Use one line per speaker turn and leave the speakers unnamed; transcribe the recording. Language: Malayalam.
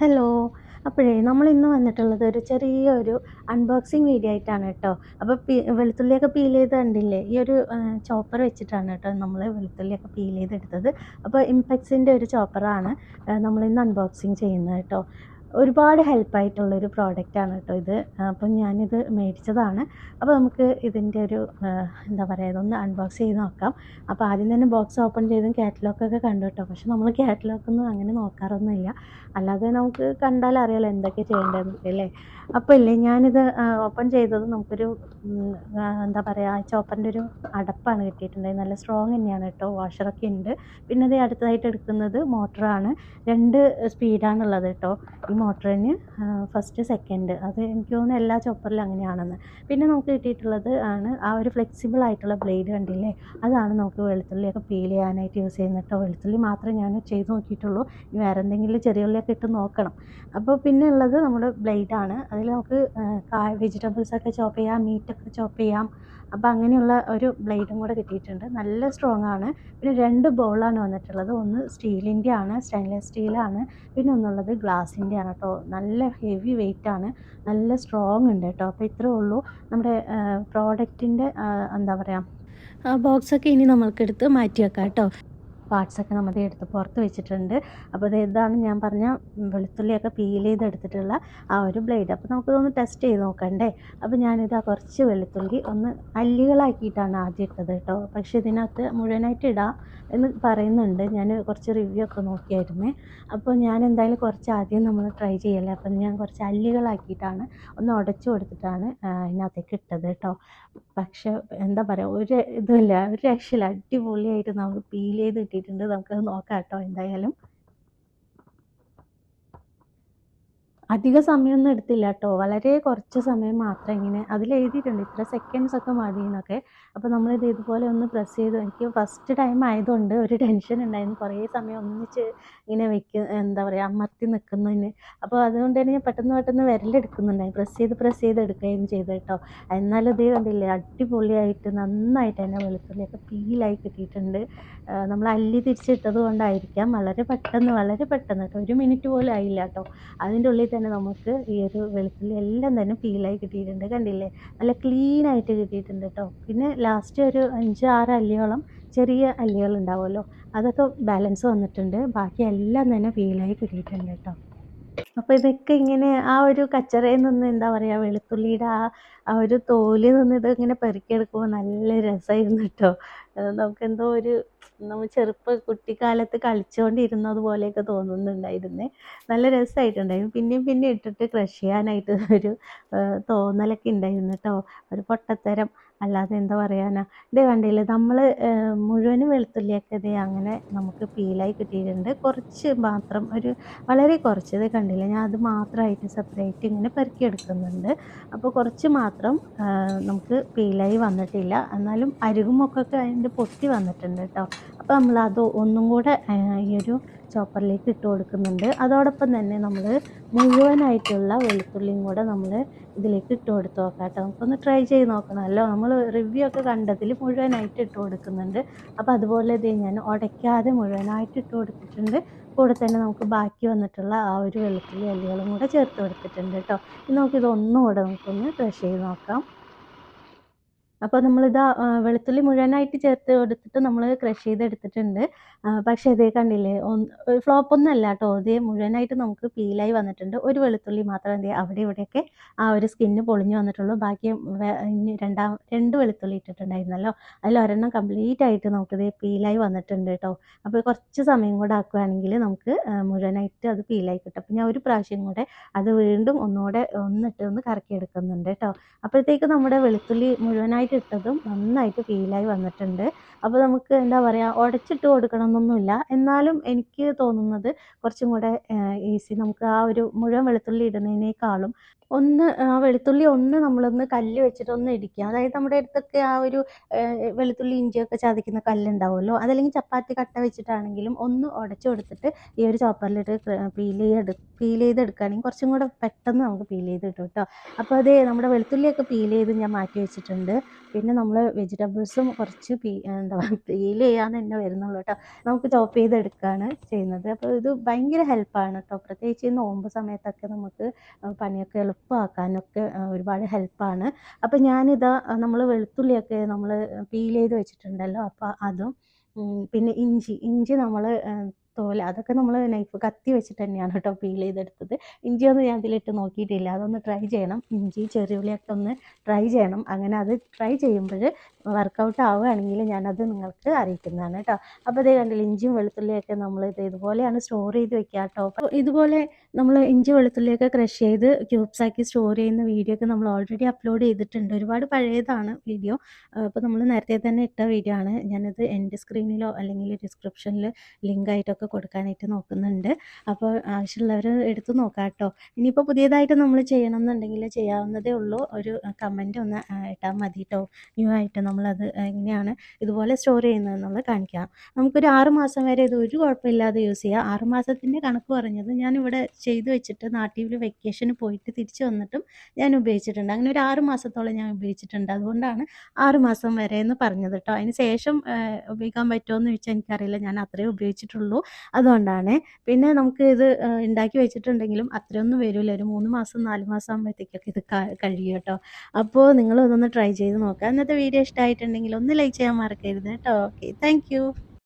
ഹലോ. അപ്പോഴേ നമ്മൾ ഇന്ന് വന്നിട്ടുള്ളത് ഒരു ചെറിയ ഒരു അൺബോക്സിങ് വീഡിയോ ആയിട്ടാണ് കേട്ടോ. അപ്പോൾ വെളുത്തുള്ളിയൊക്കെ പീൽ ചെയ്ത് കണ്ടില്ലേ? ഈ ഒരു ചോപ്പർ വെച്ചിട്ടാണ് കേട്ടോ നമ്മൾ വെളുത്തുള്ളിയൊക്കെ പീൽ ചെയ്തെടുത്തത്. അപ്പോൾ ഇംപെക്സിന്റെ ഒരു ചോപ്പറാണ് നമ്മൾ ഇന്ന് അൺബോക്സിങ് ചെയ്യുന്നത് കേട്ടോ. ഒരുപാട് ഹെൽപ്പായിട്ടുള്ളൊരു പ്രോഡക്റ്റാണ് കേട്ടോ ഇത്. അപ്പം ഞാനിത് മേടിച്ചതാണ്. അപ്പോൾ നമുക്ക് ഇതിന്റെ ഒരു എന്താ പറയുക ഇതൊന്ന് അൺബോക്സ് ചെയ്ത് നോക്കാം. അപ്പോൾ ആദ്യം തന്നെ ബോക്സ് ഓപ്പൺ ചെയ്തും കാറ്റലോഗൊക്കെ കണ്ടു കേട്ടോ പക്ഷെ നമ്മൾ കാറ്റലോഗൊന്നും അങ്ങനെ നോക്കാറൊന്നുമില്ല. അല്ലാതെ നമുക്ക് കണ്ടാൽ അറിയാലോ എന്തൊക്കെ ചെയ്യേണ്ടതെന്നൊക്കെ അല്ലേ? അപ്പോൾ ഇല്ലേ ഞാനിത് ഓപ്പൺ ചെയ്തത് നമുക്കൊരു എന്താ പറയുക ചോപ്പറിന്റെ ഒരു അടപ്പാണ് കിട്ടിയിട്ടുണ്ടായത് നല്ല സ്ട്രോങ് തന്നെയാണ് കേട്ടോ വാഷറൊക്കെ ഉണ്ട്. പിന്നെ അത് അടുത്തതായിട്ട് എടുക്കുന്നത് മോട്ടറാണ് രണ്ട് സ്പീഡാണുള്ളത് കേട്ടോ മോട്ടറിന് ഫസ്റ്റ് സെക്കൻഡ് അത് എനിക്ക് തോന്നുന്നു എല്ലാ ചോപ്പറിലും അങ്ങനെയാണെന്ന്. പിന്നെ നമുക്ക് കിട്ടിയിട്ടുള്ളത് ആണ് ആ ഒരു ഫ്ലെക്സിബിൾ ആയിട്ടുള്ള ബ്ലേഡ് കണ്ടില്ലേ? അതാണ് നമുക്ക് വെളുത്തുള്ളിയൊക്കെ പീൽ ചെയ്യാനായിട്ട് യൂസ് ചെയ്യുന്നിട്ടോ വെളുത്തുള്ളി മാത്രമേ ഞാൻ ചെയ്ത് നോക്കിയിട്ടുള്ളൂ. ഇനി വേറെ എന്തെങ്കിലും ചെറിയ ഉള്ളിയൊക്കെ ഇട്ട് നോക്കണം. അപ്പോൾ പിന്നെ ഉള്ളത് നമ്മുടെ ബ്ലേഡാണ് അതിൽ നമുക്ക് കായ വെജിറ്റബിൾസൊക്കെ ചോപ്പ് ചെയ്യാം മീറ്റൊക്കെ ചോപ്പ് ചെയ്യാം. അപ്പോൾ അങ്ങനെയുള്ള ഒരു ബ്ലേഡും കൂടെ കിട്ടിയിട്ടുണ്ട്. നല്ല സ്ട്രോങ് ആണ്. പിന്നെ രണ്ട് ബോളാണ് വന്നിട്ടുള്ളത്. ഒന്ന് സ്റ്റീലിന്റെ ആണ് സ്റ്റെയിൻലെസ് സ്റ്റീലാണ് പിന്നെ ഒന്നുള്ളത് ഗ്ലാസിന്റെ ആണ്. കേട്ടോ. നല്ല ഹെവി വെയിറ്റ് ആണ്. നല്ല സ്ട്രോങ് ഉണ്ട് കേട്ടോ. അപ്പോൾ ഇത്രേ ഉള്ളൂ നമ്മുടെ പ്രോഡക്റ്റിന്റെ എന്താ പറയുക ബോക്സൊക്കെ ഇനി നമ്മൾക്കെടുത്ത് മാറ്റി വെക്കാം കേട്ടോ. പാർട്സൊക്കെ നമ്മൾ എടുത്ത് പുറത്ത് വെച്ചിട്ടുണ്ട്. അപ്പോൾ ഇത് ഇതാണ് ഞാൻ പറഞ്ഞ വെളുത്തുള്ളിയൊക്കെ പീൽ ചെയ്തെടുത്തിട്ടുള്ള ആ ഒരു ബ്ലേഡ് അപ്പോൾ നമുക്കിതൊന്ന് ടെസ്റ്റ് ചെയ്ത് നോക്കണ്ടേ? അപ്പോൾ ഞാനിത് ആ കുറച്ച് വെളുത്തുള്ളി ഒന്ന് അല്ലികളാക്കിയിട്ടാണ് ആദ്യം ഇട്ടത് കേട്ടോ. പക്ഷേ ഇതിനകത്ത് മുഴുവനായിട്ട് ഇടാം എന്ന് പറയുന്നുണ്ട്. ഞാൻ കുറച്ച് റിവ്യൂ ഒക്കെ നോക്കിയായിരുന്നേ. അപ്പോൾ ഞാൻ എന്തായാലും കുറച്ച് ആദ്യം നമ്മൾ ട്രൈ ചെയ്യല്ലേ? അപ്പം ഞാൻ കുറച്ച് അല്ലികളാക്കിയിട്ടാണ് ഒന്ന് ഉടച്ചു കൊടുത്തിട്ടാണ് ഇതിനകത്തേക്ക് ഇട്ടത് കേട്ടോ. പക്ഷെ എന്താ പറയുക ഒരു ഇതുമില്ല. ഒരു രക്ഷയില്ല. അടിപൊളിയായിട്ട് നമുക്ക് പീൽ ചെയ്ത് കിട്ടിയിട്ടുണ്ട് നമുക്കത് നോക്കാം കേട്ടോ എന്തായാലും. അധിക സമയമൊന്നും എടുത്തില്ല കേട്ടോ വളരെ കുറച്ച് സമയം മാത്രം ഇങ്ങനെ അതിൽ എഴുതിയിട്ടുണ്ട് ഇത്ര സെക്കൻഡ്സ് ഒക്കെ മതി എന്നൊക്കെ. അപ്പോൾ നമ്മളിത് ഇതുപോലെ ഒന്ന് പ്രസ് ചെയ്തു. എനിക്ക് ഫസ്റ്റ് ടൈം ആയതുകൊണ്ട് ഒരു ടെൻഷൻ ഉണ്ടായിരുന്നു. കുറേ സമയം ഒന്നിച്ച് ഇങ്ങനെ വെക്ക എന്താ പറയുക അമർത്തി നിൽക്കുന്നതിന് അപ്പോൾ അതുകൊണ്ട് തന്നെ ഞാൻ പെട്ടെന്ന് പെട്ടെന്ന് വിരലെടുക്കുന്നുണ്ടായി പ്രസ് ചെയ്ത് പ്രസ് ചെയ്ത് എടുക്കുകയും ചെയ്ത് കേട്ടോ. എന്നാലും ഇത് കണ്ടില്ലേ അടിപൊളിയായിട്ട് നന്നായിട്ട് തന്നെ വെളുത്തുള്ളിയൊക്കെ പീലായി കിട്ടിയിട്ടുണ്ട്. നമ്മൾ അല്ലി തിരിച്ചിട്ടത് കൊണ്ടായിരിക്കാം. വളരെ പെട്ടെന്ന് വളരെ പെട്ടെന്ന് കേട്ടോ. ഒരു മിനിറ്റ് പോലും ആയില്ല കേട്ടോ. അതിന്റെ ഉള്ളിൽ തന്നെ നമുക്ക് ഈ ഒരു വെളുത്തുള്ളി എല്ലാം തന്നെ പീലായി കിട്ടിയിട്ടുണ്ട്. കണ്ടില്ലേ? നല്ല ക്ലീൻ ആയിട്ട് കിട്ടിയിട്ടുണ്ട് കേട്ടോ പിന്നെ ലാസ്റ്റ് ഒരു അഞ്ച് ആറ് അല്ലിയോളം ചെറിയ അല്ലികൾ ഉണ്ടാവുമല്ലോ. അതൊക്കെ ബാലൻസ് വന്നിട്ടുണ്ട്. ബാക്കി എല്ലാം തന്നെ പീലായി കിട്ടിയിട്ടുണ്ട് കേട്ടോ അപ്പോൾ ഇതൊക്കെ ഇങ്ങനെ ആ ഒരു കച്ചറയിൽ നിന്ന് എന്താ പറയുക വെളുത്തുള്ളിയുടെ ആ ആ ഒരു തോലിൽ നിന്ന് ഇതിങ്ങനെ പെറുക്കിയെടുക്കുമ്പോൾ നല്ല രസമായിരുന്നു കേട്ടോ നമുക്കെന്തോ ഒരു നമ്മൾ ചെറുപ്പ കുട്ടിക്കാലത്ത് കളിച്ചുകൊണ്ടിരുന്നത് പോലെയൊക്കെ തോന്നുന്നുണ്ടായിരുന്നേ. നല്ല രസമായിട്ടുണ്ടായിരുന്നു പിന്നെയും പിന്നെ ഇട്ടിട്ട് ക്രഷ് ചെയ്യാനായിട്ട് ഒരു തോന്നലൊക്കെ ഉണ്ടായിരുന്നു കേട്ടോ. ഒരു പൊട്ടത്തരം അല്ലാതെ എന്താ പറയാനാ? ഇത് കണ്ടില്ലേ നമ്മൾ മുഴുവനും വെളുത്തുള്ളിയൊക്കെ ഇത് അങ്ങനെ നമുക്ക് പീലായി കിട്ടിയിട്ടുണ്ട്. കുറച്ച് മാത്രം ഒരു വളരെ കുറച്ച് ഇത് കണ്ടില്ലേ? ഞാൻ അത് മാത്രമായിട്ട് സെപ്പറേറ്റ് ഇങ്ങനെ പെറുക്കിയെടുക്കുന്നുണ്ട് അപ്പോൾ കുറച്ച് മാത്രം നമുക്ക് പീലായി വന്നിട്ടില്ല. എന്നാലും അരുകുമൊക്കെ അതിന്റെ പൊട്ടി വന്നിട്ടുണ്ട് കേട്ടോ അപ്പോൾ നമ്മൾ അത് ഒന്നും കൂടെ ഈ ഒരു ചോപ്പറിലേക്ക് ഇട്ട് കൊടുക്കുന്നുണ്ട്. അതോടൊപ്പം തന്നെ നമ്മൾ മുഴുവനായിട്ടുള്ള വെളുത്തുള്ളിയും കൂടെ നമ്മൾ ഇതിലേക്ക് ഇട്ട് കൊടുത്ത് നോക്കാം. കേട്ടോ നമുക്കൊന്ന് ട്രൈ ചെയ്ത് നോക്കണമല്ലോ നമ്മൾ റിവ്യൂ ഒക്കെ കണ്ടതിൽ മുഴുവനായിട്ട് ഇട്ട് കൊടുക്കുന്നുണ്ട്. അപ്പോൾ അതുപോലെ ഇത് ഞാൻ ഉടയ്ക്കാതെ മുഴുവനായിട്ട് ഇട്ട് കൊടുത്തിട്ടുണ്ട്. കൂടെ തന്നെ നമുക്ക് ബാക്കി വന്നിട്ടുള്ള ആ ഒരു വെളുത്തുള്ളി അല്ലികളും കൂടെ ചേർത്ത് കൊടുത്തിട്ടുണ്ട് കേട്ടോ ഇനി നമുക്കിത് ഒന്നുകൂടെ നമുക്കൊന്ന് ക്രഷ് ചെയ്ത് നോക്കാം. അപ്പോൾ നമ്മളിത് വെളുത്തുള്ളി മുഴുവനായിട്ട് ചേർത്ത് കൊടുത്തിട്ട് നമ്മൾ ക്രഷ് ചെയ്തെടുത്തിട്ടുണ്ട്. പക്ഷെ ഇതേ കണ്ടില്ലേ ഒന്ന് ഫ്ലോപ്പൊന്നും അല്ല കേട്ടോ. ഇതേ മുഴുവനായിട്ട് നമുക്ക് പീലായി വന്നിട്ടുണ്ട്. ഒരു വെളുത്തുള്ളി മാത്രം എന്തേ അവിടെ ഇവിടെയൊക്കെ ആ ഒരു സ്കിന്ന് പൊളിഞ്ഞു വന്നിട്ടുള്ളൂ. ബാക്കി രണ്ടാം രണ്ട് വെളുത്തുള്ളി ഇട്ടിട്ടുണ്ടായിരുന്നല്ലോ. അതിൽ ഒരെണ്ണം കംപ്ലീറ്റ് ആയിട്ട് നമുക്കിത് പീലായി വന്നിട്ടുണ്ട് കേട്ടോ. അപ്പോൾ കുറച്ച് സമയം കൂടെ ആക്കുകയാണെങ്കിൽ നമുക്ക് മുഴുവനായിട്ട് അത് പീലായി കിട്ടും. അപ്പോൾ ഞാൻ ഒരു പ്രാവശ്യം കൂടെ അത് വീണ്ടും ഒന്നുകൂടെ ഒന്നിട്ട് ഒന്ന് കറക്കി എടുക്കുന്നുണ്ട് കേട്ടോ. അപ്പോഴത്തേക്ക് നമ്മുടെ വെളുത്തുള്ളി മുഴുവനായിട്ട് ഇട്ടതും നന്നായിട്ട് ഫീലായി വന്നിട്ടുണ്ട്. അപ്പോൾ നമുക്ക് എന്താ പറയുക ഉടച്ചിട്ട് കൊടുക്കണമെന്നൊന്നുമില്ല എന്നാലും എനിക്ക് തോന്നുന്നത് കുറച്ചും കൂടെ ഈസി നമുക്ക് ആ ഒരു മുഴുവൻ വെളുത്തുള്ളി ഇടുന്നതിനേക്കാളും ഒന്ന് ആ വെളുത്തുള്ളി ഒന്ന് നമ്മളൊന്ന് കല്ല് വെച്ചിട്ട് ഒന്ന് ഇടിക്കുക. അതായത് നമ്മുടെ അടുത്തൊക്കെ ആ ഒരു വെളുത്തുള്ളി ഇഞ്ചിയൊക്കെ ചതയ്ക്കുന്ന കല്ലുണ്ടാവുമല്ലോ അതല്ലെങ്കിൽ ചപ്പാത്തി കട്ട വെച്ചിട്ടാണെങ്കിലും ഒന്ന് ഉടച്ചു കൊടുത്തിട്ട് ഈ ഒരു ചോപ്പറിലിട്ട് പീൽ ചെയ്ത് പീൽ ചെയ്തെടുക്കുകയാണെങ്കിൽ കുറച്ചും കൂടെ പെട്ടെന്ന് നമുക്ക് പീൽ ചെയ്ത് കിട്ടും കേട്ടോ. അപ്പോൾ അതേ നമ്മുടെ വെളുത്തുള്ളിയൊക്കെ പീൽ ചെയ്ത് ഞാൻ മാറ്റി വെച്ചിട്ടുണ്ട്. പിന്നെ നമ്മൾ വെജിറ്റബിൾസും കുറച്ച് പീ കണ്ടോ ഫീൽ ചെയ്യാൻ തന്നെ വരുന്നുള്ളൂ കേട്ടോ. നമുക്ക് ചോപ്പ് ചെയ്തെടുക്കുകയാണ് ചെയ്യുന്നത്. അപ്പോൾ ഇത് ഭയങ്കര ഹെൽപ്പാണ് കേട്ടോ. പ്രത്യേകിച്ച് ഈ നോമ്പ് സമയത്തൊക്കെ നമുക്ക് പണിയൊക്കെ എളുപ്പമാക്കാനൊക്കെ ഒരുപാട് ഹെൽപ്പാണ് അപ്പോൾ ഞാനിതാ നമ്മൾ വെളുത്തുള്ളിയൊക്കെ നമ്മൾ പീൽ ചെയ്ത് വെച്ചിട്ടുണ്ടല്ലോ. അപ്പോൾ അതും പിന്നെ ഇഞ്ചി. ഇഞ്ചി നമ്മൾ തോൽ അതൊക്കെ നമ്മൾ നൈഫ് കത്തി വെച്ചിട്ട് തന്നെയാണ് കേട്ടോ പീൽ ചെയ്തെടുത്തത്. ഇഞ്ചിയൊന്നും ഞാൻ അതിലിട്ട് നോക്കിയിട്ടില്ല. അതൊന്ന് ട്രൈ ചെയ്യണം. ഇഞ്ചി ചെറിയുള്ളിയൊക്കെ ഒന്ന് ട്രൈ ചെയ്യണം. അങ്ങനെ അത് ട്രൈ ചെയ്യുമ്പോൾ വർക്കൗട്ട് ആവുകയാണെങ്കിൽ ഞാനത് നിങ്ങൾക്ക് അറിയിക്കുന്നതാണ് കേട്ടോ. അപ്പോൾ ഇതേ കണ്ടില്ല ഇഞ്ചിയും വെളുത്തുള്ളിയൊക്കെ നമ്മൾ ഇത് ഇതുപോലെയാണ് സ്റ്റോർ ചെയ്ത് വെക്കുക കേട്ടോ. ഇതുപോലെ നമ്മൾ ഇഞ്ചി വെളുത്തുള്ളിയൊക്കെ ക്രഷ് ചെയ്ത് ക്യൂബ്സ് ആക്കി സ്റ്റോർ ചെയ്യുന്ന വീഡിയോ ഒക്കെ നമ്മൾ ഓൾറെഡി അപ്ലോഡ് ചെയ്തിട്ടുണ്ട്. ഒരുപാട് പഴയതാണ് വീഡിയോ അപ്പോൾ നമ്മൾ നേരത്തെ തന്നെ ഇട്ട വീഡിയോ ആണ്. ഞാനത് എന്റെ സ്ക്രീനിലോ അല്ലെങ്കിൽ ഡിസ്ക്രിപ്ഷനിൽ ലിങ്ക് ആയിട്ടൊക്കെ കൊടുക്കാനായിട്ട് നോക്കുന്നുണ്ട്. അപ്പോൾ ആവശ്യമുള്ളവർ എടുത്തു നോക്കാം കേട്ടോ ഇനിയിപ്പോൾ പുതിയതായിട്ട് നമ്മൾ ചെയ്യണം എന്നുണ്ടെങ്കിൽ ചെയ്യാവുന്നതേ ഉള്ളൂ. ഒരു കമന്റ് ഒന്ന് ഇട്ടാൽ മതി കേട്ടോ ന്യൂ ആയിട്ട് നമ്മളത് എങ്ങനെയാണ് ഇതുപോലെ സ്റ്റോർ ചെയ്യുന്നത് എന്നുള്ളത് കാണിക്കാം. നമുക്കൊരു ആറ് മാസം വരെ ഇത് ഒരു കുഴപ്പമില്ലാതെ യൂസ് ചെയ്യാം. ആറ് മാസത്തിന്റെ കണക്ക് പറഞ്ഞത് ഞാനിവിടെ ചെയ്ത് വെച്ചിട്ട് നാട്ടിൽ വെക്കേഷന് പോയിട്ട് തിരിച്ചു വന്നിട്ടും ഞാൻ ഉപയോഗിച്ചിട്ടുണ്ട്. അങ്ങനെ ഒരു ആറ് മാസത്തോളം ഞാൻ ഉപയോഗിച്ചിട്ടുണ്ട്. അതുകൊണ്ടാണ് ആറ് മാസം വരെ എന്ന് പറഞ്ഞത് കേട്ടോ. അതിന് ശേഷം ഉപയോഗിക്കാൻ പറ്റുമോ എന്ന് ചോദിച്ചാൽ എനിക്കറിയില്ല. ഞാൻ അത്രേ ഉപയോഗിച്ചിട്ടുള്ളൂ. അതുകൊണ്ടാണ്. പിന്നെ നമുക്ക് ഇത് ഉണ്ടാക്കി വെച്ചിട്ടുണ്ടെങ്കിലും അത്രയൊന്നും വരില്ല ഒരു മൂന്ന് മാസം നാല് മാസം ആകുമ്പോഴത്തേക്കൊക്കെ ഇത് കഴിയും കേട്ടോ. അപ്പോൾ നിങ്ങൾ ഇതൊന്ന് ട്രൈ ചെയ്ത് നോക്കുക ഇന്നത്തെ വീഡിയോ ഇഷ്ടമായിട്ടുണ്ടെങ്കിൽ ഒന്ന് ലൈക്ക് ചെയ്യാൻ മറക്കരുത് കേട്ടോ. Okay thank